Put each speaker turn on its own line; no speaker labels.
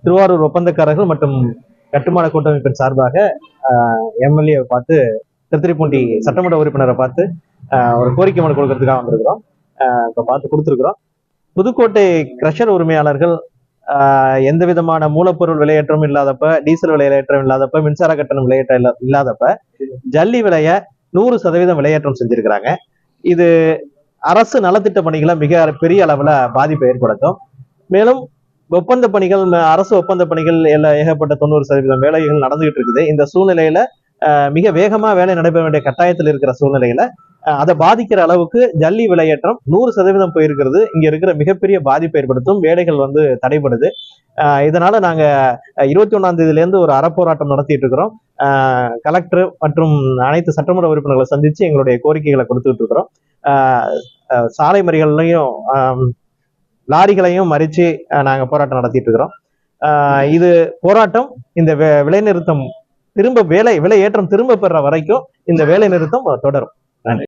திருவாரூர் ஒப்பந்தக்காரர்கள் மற்றும் கட்டுமான கூட்டமைப்பின் சார்பாக எம்எல்ஏ பார்த்து திருத்திரிப்பூண்டி சட்டமன்ற உறுப்பினரை பார்த்து ஒரு கோரிக்கை மனு கொடுக்கறதுக்காக வந்திருக்கிறோம். இப்போ பார்த்து கொடுத்துருக்குறோம். புதுக்கோட்டை கிரஷர் உரிமையாளர்கள் ஆஹ், எந்த விதமான மூலப்பொருள் விலையேற்றம் இல்லாதப்ப டீசல் விலையேற்றம் இல்லாதப்ப மின்சார கட்டணம் விலையேற்றம் இல்ல- இல்லாதப்ப ஜல்லி விலைய நூறு சதவீதம் விலையேற்றம் செஞ்சிருக்கிறாங்க. இது அரசு நலத்திட்ட பணிகளை மிக பெரிய அளவில் பாதிப்பை ஏற்படுத்தும். மேலும் ஒப்பந்த பணிகள் அரசு ஒப்பந்த பணிகள் எல்லாம் ஏகப்பட்ட தொண்ணூறு சதவீதம் வேலைகள் நடந்துகிட்டு இருக்குது. இந்த சூழ்நிலையில மிக வேகமா வேலை நடைபெற வேண்டிய கட்டாயத்தில் இருக்கிற சூழ்நிலையில அதை பாதிக்கிற அளவுக்கு ஜல்லி விலையேற்றம் நூறு சதவீதம் போயிருக்கிறது. இங்க இருக்கிற மிகப்பெரிய பாதிப்பை ஏற்படுத்தும் வேலைகள் வந்து தடைபடுது. இதனால நாங்க இருபத்தி ஒன்னாம் தேதியில இருந்து ஒரு அறப்போராட்டம் நடத்திட்டு இருக்கிறோம். கலெக்டர் மற்றும் அனைத்து சட்டமன்ற உறுப்பினர்களை சந்திச்சு எங்களுடைய கோரிக்கைகளை கொடுத்துட்டு இருக்கிறோம். சாலை மறிகள்லையும் லாரிகளையும் மறிச்சு அஹ், நாங்க போராட்டம் நடத்திட்டு இருக்கிறோம் இது போராட்டம் இந்த விலைநிறுத்தம் திரும்ப வேலை விலை ஏற்றம் திரும்ப பெற வரைக்கும் இந்த வேலை நிறுத்தம் தொடரும். நன்றி.